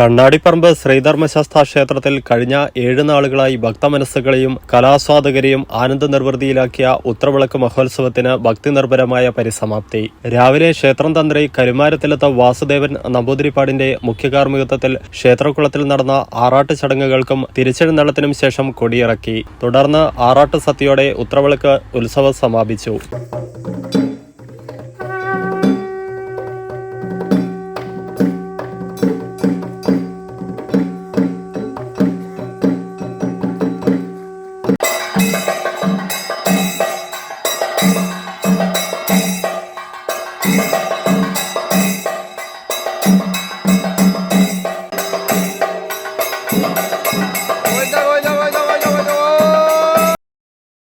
കണ്ണാടിപ്പറമ്പ് ശ്രീധർമ്മശാസ്ത്ര ക്ഷേത്രത്തിൽ കഴിഞ്ഞ ഏഴ് നാളുകളായി ഭക്തമനസ്സുകളെയും കലാസ്വാദകരെയും ആനന്ദ നിർവൃതിയിലാക്കിയ ഉത്രവിളക്ക് മഹോത്സവത്തിന് ഭക്തി നിർഭരമായ പരിസമാപ്തി. രാവിലെ ക്ഷേത്രം തന്ത്രി കരുമാരത്തിലെത്ത വാസുദേവൻ നമ്പൂതിരിപ്പാടിന്റെ മുഖ്യകാർമ്മികത്വത്തിൽ ക്ഷേത്രകുളത്തിൽ നടന്ന ആറാട്ട് ചടങ്ങുകൾക്കും തിരിച്ചെഴുന്നള്ളത്തിനും ശേഷം കൊടിയിറക്കി. തുടർന്ന് ആറാട്ട് സത്യോടെ ഉത്രവിളക്ക് ഉത്സവം സമാപിച്ചു. Yeah.